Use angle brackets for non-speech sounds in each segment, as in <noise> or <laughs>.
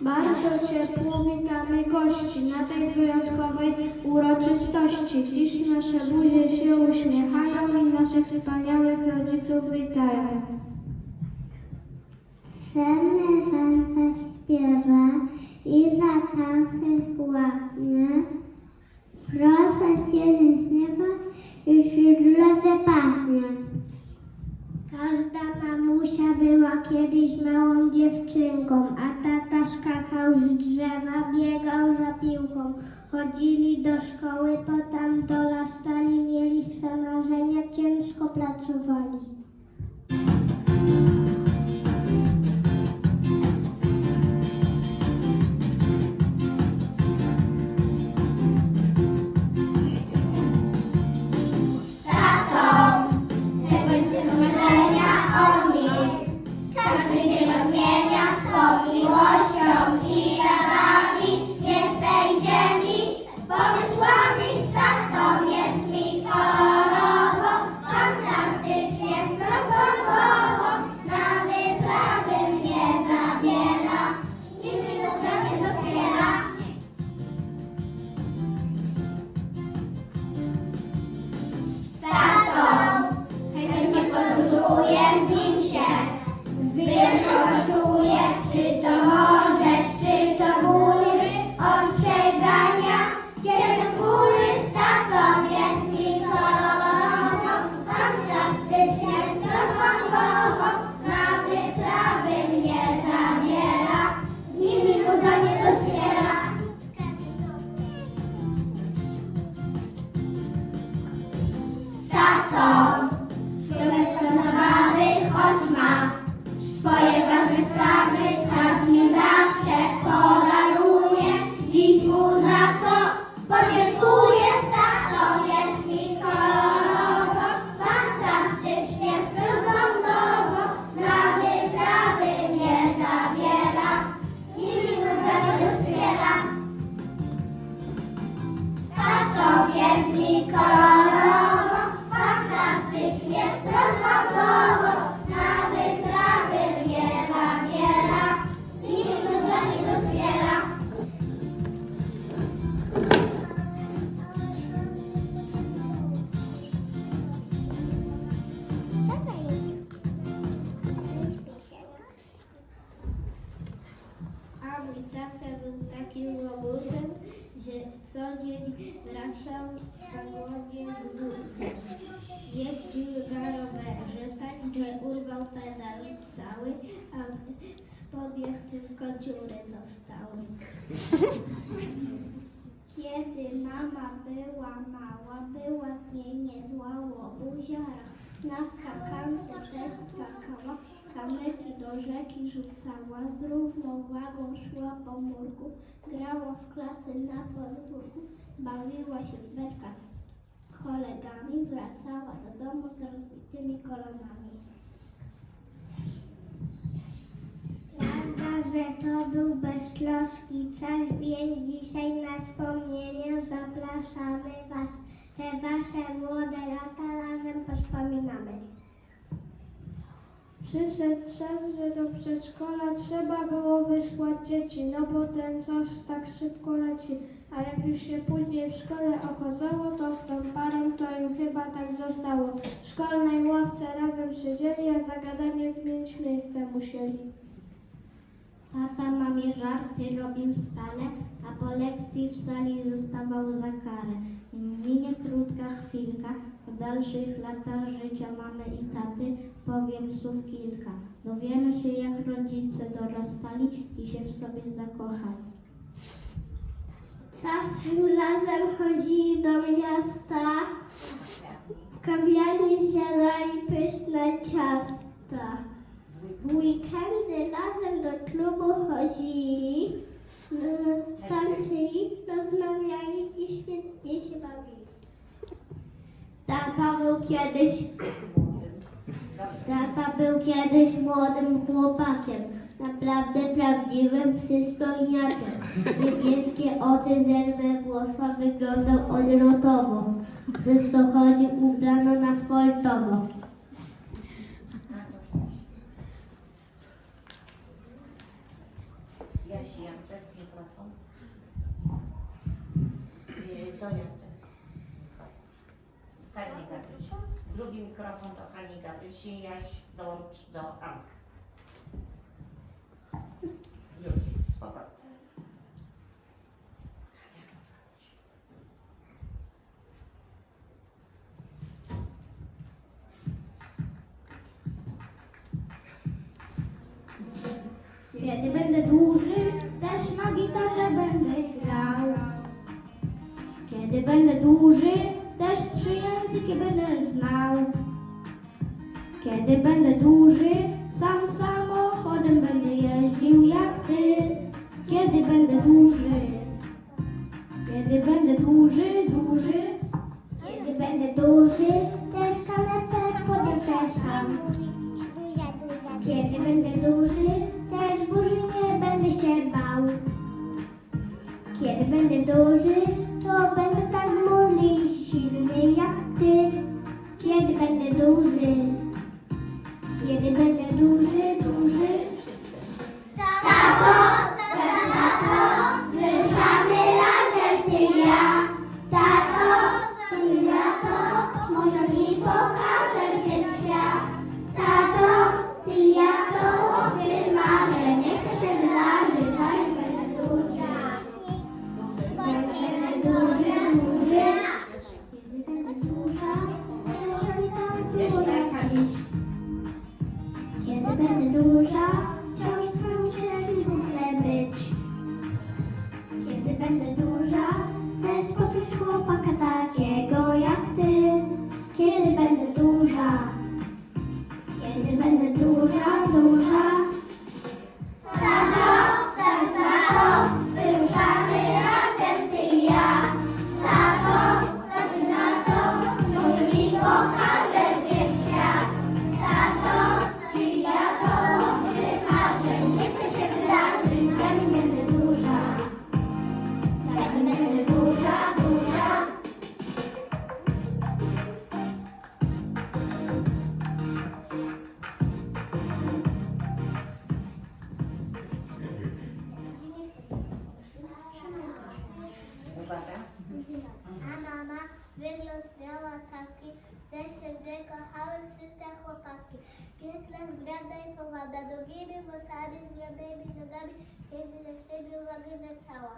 Bardzo ciepło witamy gości na tej wyjątkowej uroczystości. Dziś nasze buzie się uśmiechają i naszych wspaniałych rodziców witają. Chcemy wam zaśpiewa i zatańczyć ładnie. Proszę cię i źle zapachnie. Każda mamusia była kiedyś małą dziewczynką, a tata skakał z drzewa, biegał za piłką. Chodzili do szkoły, potem dorastali, mieli swe marzenia, ciężko pracowali. Cały, a w spodniach tylko dziury zostały. <laughs> Kiedy mama była mała, była z niej niezła łobuziara. Na skakance też skakała, kamyki do rzeki rzucała, z równowagą szła po murku, grała w klasy na podwórku, bawiła się w beczka z kolegami, wracała do domu z rozbitymi kolanami. Prawda, że to był beztroski czas, więc dzisiaj na wspomnienia zapraszamy Was. Te Wasze młode lata razem wspominamy. Przyszedł czas, że do przedszkola trzeba było wysłać dzieci, no bo ten czas tak szybko leci. A jak już się później w szkole okazało, to z tą parą to im chyba tak zostało. W szkolnej ławce razem siedzieli, a zagadanie zmienić miejsce musieli. Tata mamie żarty robił stale, a po lekcji w sali zostawał za karę. Minie krótka chwilka, w dalszych latach życia mamy i taty powiem słów kilka. Dowiemy się, jak rodzice dorastali i się w sobie zakochali. Czasem razem chodzili do miasta, w kawiarni zjadali pyszne ciasta. W weekendy razem do klubu chodzili, tańczyli, rozmawiali i świetnie się bawili. Tata był kiedyś, tata był kiedyś młodym chłopakiem, naprawdę prawdziwym przystojniakiem. Niebieskie oczy, zerwe włosa, wyglądał odrotowo. Zresztą chodził ubrano na sportowo. drugi mikrofon do pani Gabrysi, Jaś dołącz do Anka. Kiedy będę duży, też na gitarze będę grał. Kiedy będę duży, też trzy języki będę znał. Kiedy będę duży, sam samochodem będę jeździł jak ty. Kiedy będę duży, Amen. Szczęście mnie kochały wszystkie chłopaki. Piękna, zgrabna i powabna, długimi włosami, zgrabnymi nogami, piękny na siebie uwagi wracała.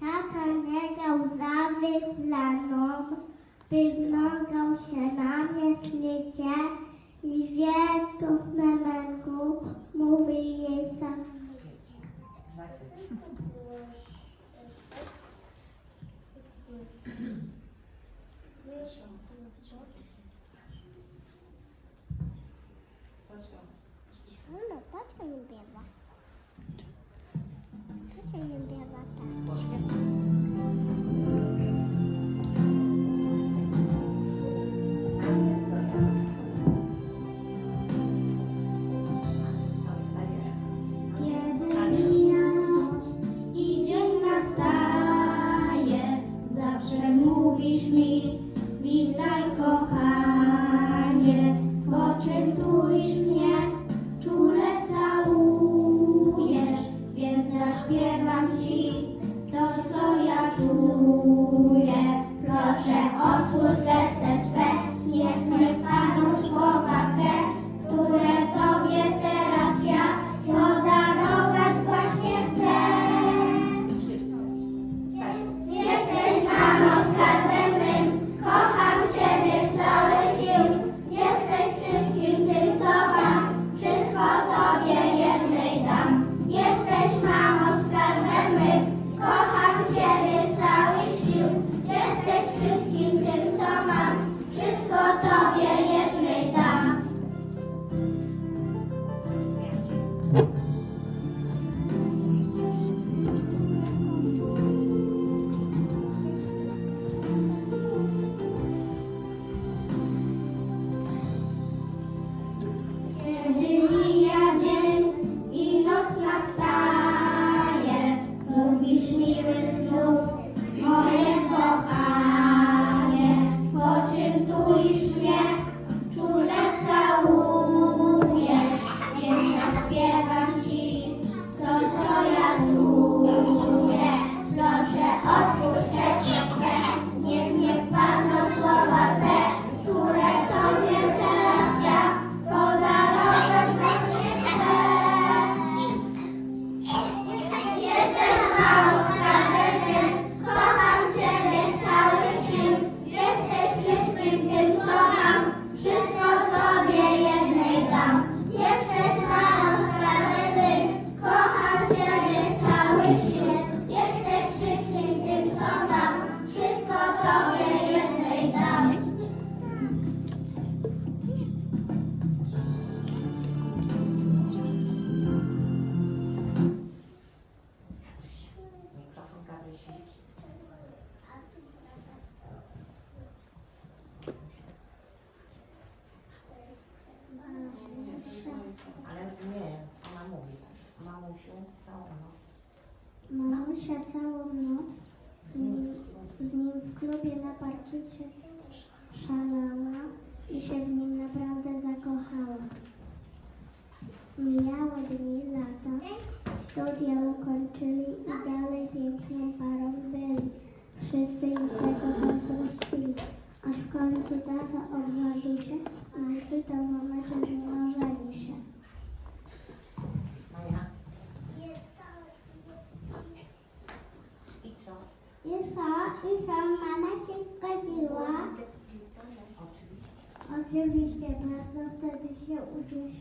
Tata biegał za wyplaną, wyglądał się na mnie z licie i wielką w memenku mówi jej sam. Thank you. 你别玩，你别玩它。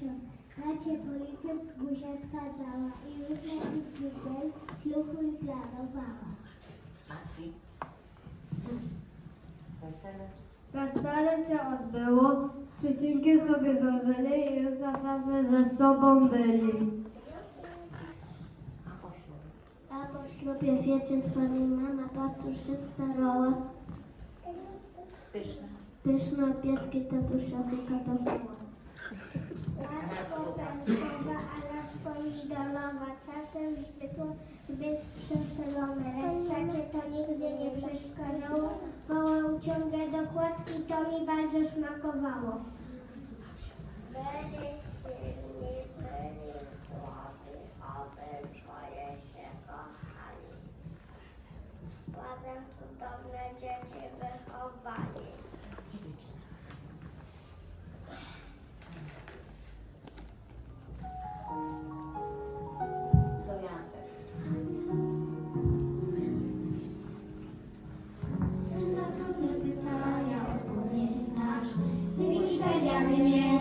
ksiąg. Macie polityk buziaczka dała i różne tutaj śluchuj planowała. Matwi. Wesele. Tak, Wesele się odbyło, przycinki sobie złożyli i już naprawdę ze sobą byli. A po ślubie wiecie co mi mama bardzo się starała. Pyszne. Pyszne obiadki tatusia wykatowała. tu zbyt przestrzelone. To nigdy nie przeszkadzało. Woła uciągę do kładki, to mi bardzo smakowało. Byli silni, byli słabi, obydwoje się kochali. Razem cudowne dzieci wychowali. güzel yerlere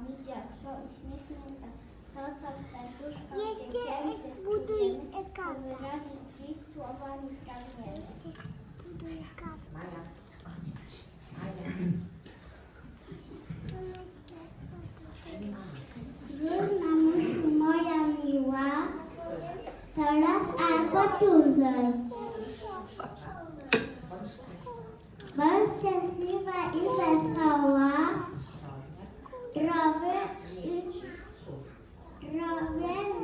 Amicaccio, uśmiechnięta. Teraz albo tu. Bądź szczęśliwa i wesoła. Robin.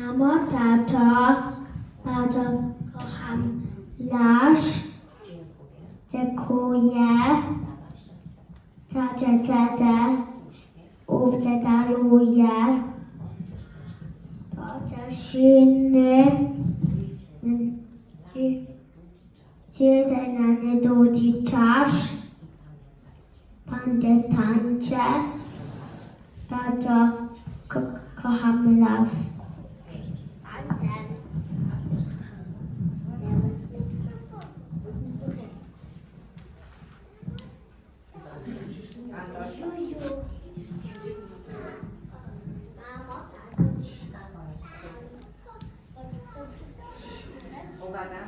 Mamo, tato, bardzo kocham nasz. Dziękuję. Tacie, tete, ówce daruję. Potem silny. o va anar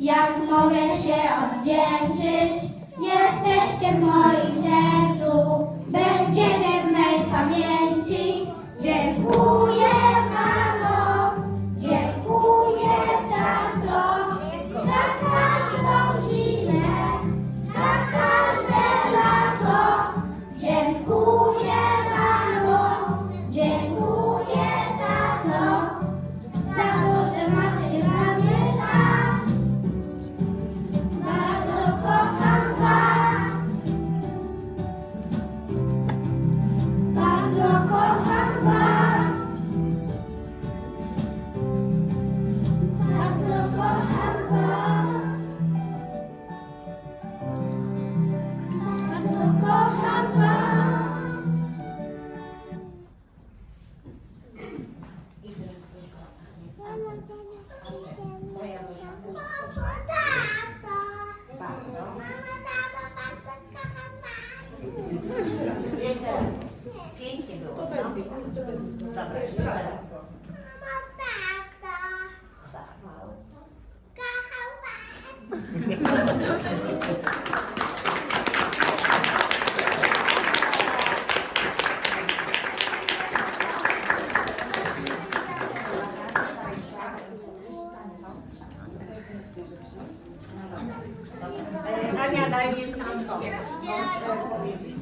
Jak mogę się odwdzięczyć? Jesteście sercu, Ania daje jeszcze powiedzieć.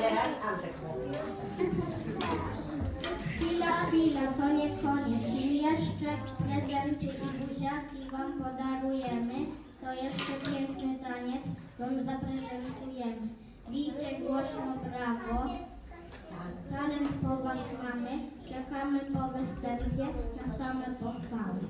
Teraz Antek. Chwila, chwila, to nie koniec. Jeszcze prezenty i buziaki wam podarujemy. To jeszcze piękny taniec wam zaprezentujemy. Bijcie głośno brawo. Talent poważ mamy, czekamy po występie na same pochwały.